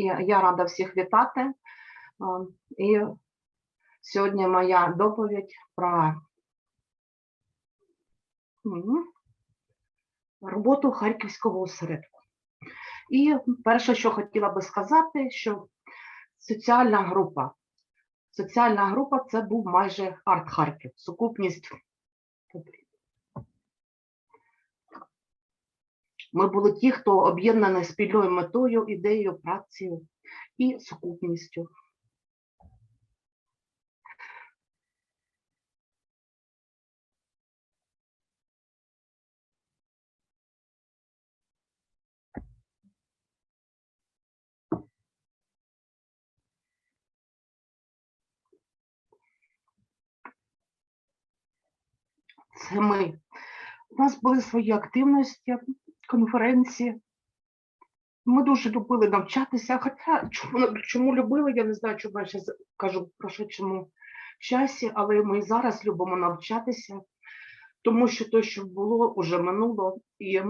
І я рада всіх вітати. І сьогодні моя доповідь про роботу Харківського осередку. І перше, що хотіла би сказати, що соціальна група. Соціальна група це був майже арт Харків, сукупність. Ми були ті, хто об'єднаний спільною метою, ідеєю, працею і сукупністю. Це ми. У нас були свої активності, конференції. Ми дуже любили навчатися. Хоча чому, чому любили, я не знаю, чому я зараз кажу про що чому часі, але ми зараз любимо навчатися, тому що те, що було, вже минуло. І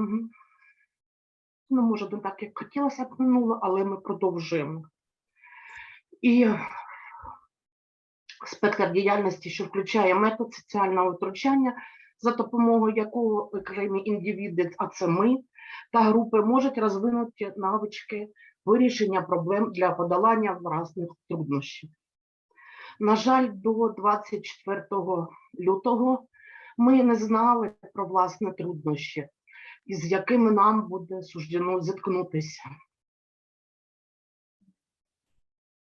ну, може, не так, як хотілося б минуло, але ми продовжуємо. І спектр діяльності, що включає метод соціального втручання, за допомогою якого окремі індивіди, а це ми, та групи можуть розвинути навички вирішення проблем для подолання власних труднощів. На жаль, до 24 лютого ми не знали про власні труднощі, із якими нам буде суждено зіткнутися.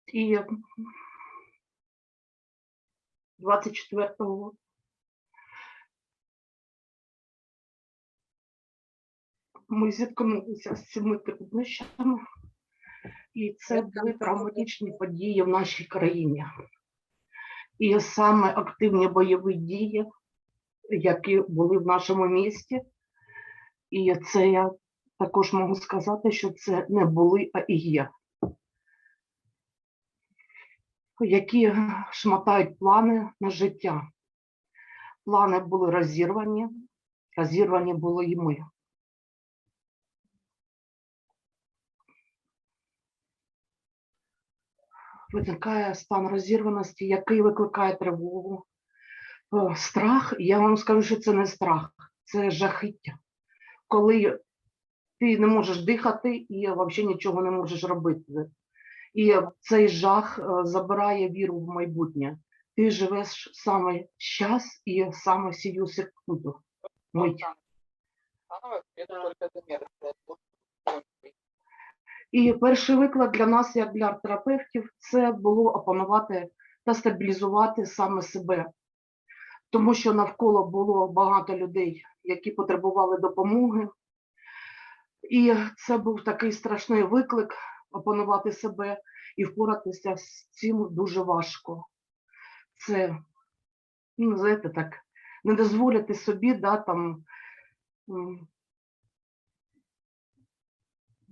І 24-го ми зіткнулися з цими труднощами, і це були травматичні події в нашій країні. І саме активні бойові дії, які були в нашому місті, і це я також можу сказати, що це не були, а і є. Які шматають плани на життя. Плани були розірвані, розірвані були і ми. Виникає стан розірваності, який викликає тривогу, Е, страх. Я вам скажу, що це не страх, це жахіття. Коли ти не можеш дихати і взагалі нічого не можеш робити. І цей жах е, забирає віру в майбутнє. Ти живеш саме час і саме сію секунду. Мить. І перший виклад для нас, як для арт-терапевтів, це було опанувати та стабілізувати саме себе. Тому що навколо було багато людей, які потребували допомоги. І це був такий страшний виклик опанувати себе і впоратися з цим дуже важко. Це, ну, знаєте, так, не дозволити собі, да, там,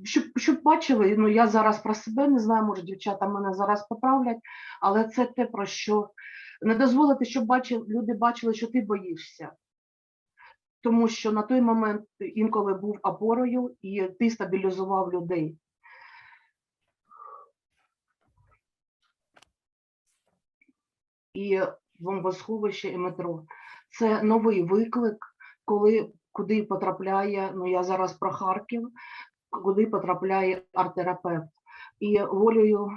щоб, щоб бачили, ну я зараз про себе не знаю, може дівчата мене зараз поправлять, але це те, про що не дозволити, щоб бачили, люди бачили, що ти боїшся. Тому що на той момент інколи був опорою і ти стабілізував людей. І бомбосховище і метро. Це новий виклик, коли куди потрапляє, ну я зараз про Харків, куди потрапляє арт-терапевт. І волею,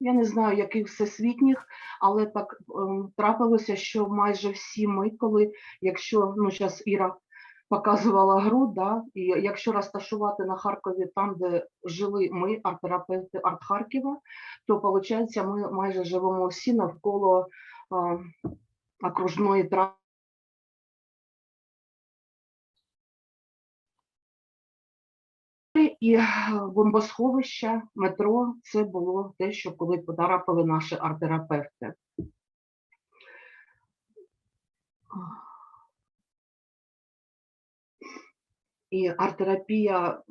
я не знаю, яких всесвітніх, але так ем, трапилося, що майже всі ми, коли, якщо ну зараз Іра показувала гру, да, і якщо розташувати на Харкові там, де жили ми, арт-терапевти арт Харкова, то виходить, ми майже живемо всі навколо а, окружної траси. І е, бомбосховище, метро це було те, що коли потрапили наші арт-терапевти. І арт-терапія,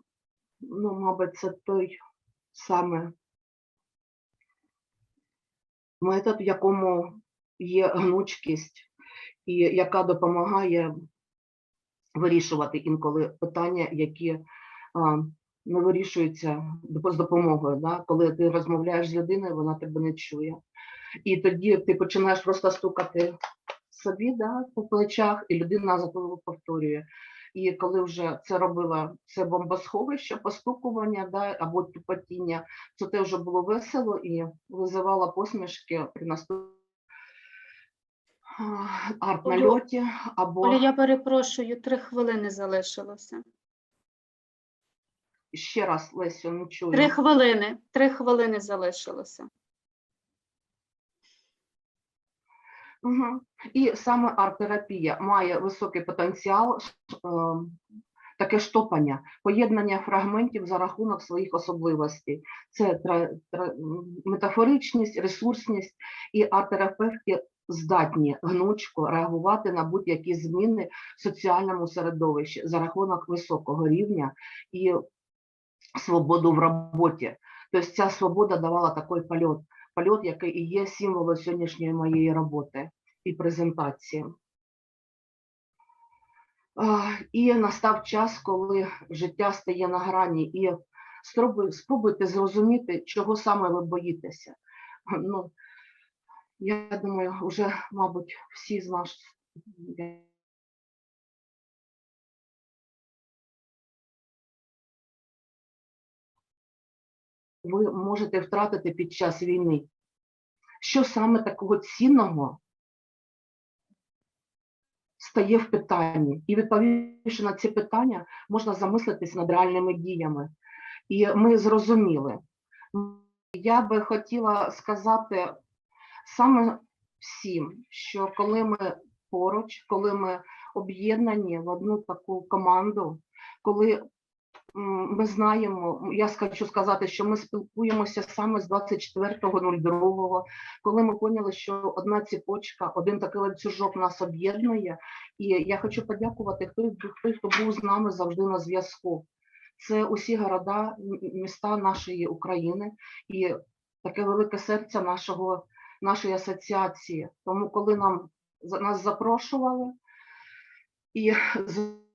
ну, мабуть, це той саме метод, в якому є гнучкість, і яка допомагає вирішувати інколи питання, які не вирішується з допомогою. Да? Коли ти розмовляєш з людиною, вона тебе не чує. І тоді ти починаєш просто стукати собі да, по плечах, і людина за тобою повторює. І коли вже це робила це бомбосховище, постукування да, або тупотіння, то це вже було весело і визивало посмішки при наступному арт-нальоті або Оля, я перепрошую, три хвилини залишилося. Ще раз Лесю, не чую. Три хвилини, три хвилини залишилося. Угу. І саме арт-терапія має високий потенціал, е, таке штопання, поєднання фрагментів за рахунок своїх особливостей. Це метафоричність, ресурсність і арт-терапевти здатні гнучко реагувати на будь-які зміни в соціальному середовищі за рахунок високого рівня і свободу в роботі. Тобто ця свобода давала такий польот, польот, який і є символом сьогоднішньої моєї роботи і презентації. І настав час, коли життя стає на грані, і спробуйте зрозуміти, чого саме ви боїтеся. Ну, я думаю, вже, мабуть, всі з нас ви можете втратити під час війни. Що саме такого цінного стає в питанні? І відповівши на ці питання, можна замислитись над реальними діями. І ми зрозуміли. Я би хотіла сказати саме всім, що коли ми поруч, коли ми об'єднані в одну таку команду, коли ми знаємо, я хочу сказати, що ми спілкуємося саме з 24.02, коли ми поняли, що одна ціпочка, один такий ланцюжок нас об'єднує. І я хочу подякувати хто, хто, був з нами завжди на зв'язку. Це усі города, міста нашої України і таке велике серце нашого, нашої асоціації. Тому, коли нам нас запрошували і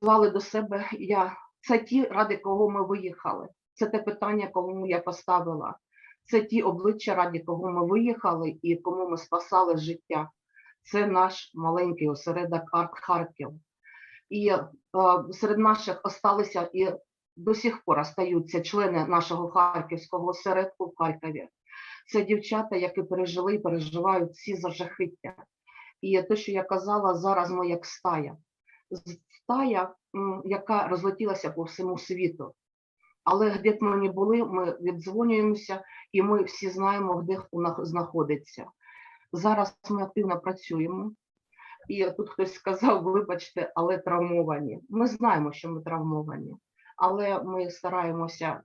звали до себе, я це ті, ради кого ми виїхали. Це те питання, кому я поставила. Це ті обличчя, раді кого ми виїхали і кому ми спасали життя. Це наш маленький осередок Арт Харків. І е, серед наших осталися і до сих пор остаються члени нашого харківського осередку в Харкові. Це дівчата, які пережили і переживають всі зажахиття. І те, що я казала, зараз ми як стая. Стая, яка розлетілася по всьому світу. Але де б ми не були, ми віддзвонюємося і ми всі знаємо, де хто нах- знаходиться. Зараз ми активно працюємо. І тут хтось сказав, вибачте, але травмовані. Ми знаємо, що ми травмовані, але ми стараємося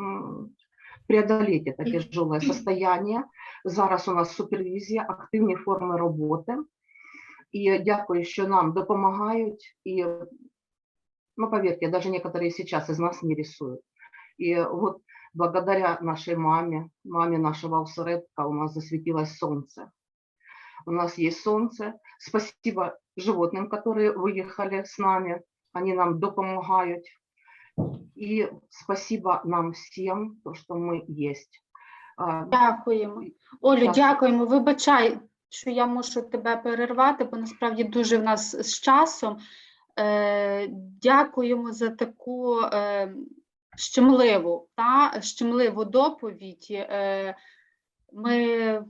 м, преодолеть це тяжелое состояние. Зараз у нас супервізія, активні форми роботи. І дякую, що нам допомагають. І, ну, поверьте, даже некоторые сейчас из нас не рисуют. И вот благодаря нашей маме, маме нашего усередка у нас засветилось солнце. У нас есть солнце. Спасибо животным, которые выехали с нами. Они нам допомагают. И спасибо нам всем, то, что мы есть. А, Дякуємо. Олю, Так. дякуємо. Вибачай, що я мушу тебе перервати, бо насправді дуже в нас з часом. Е, дякуємо за таку е, щемливу, та, щемливу доповідь. Е, ми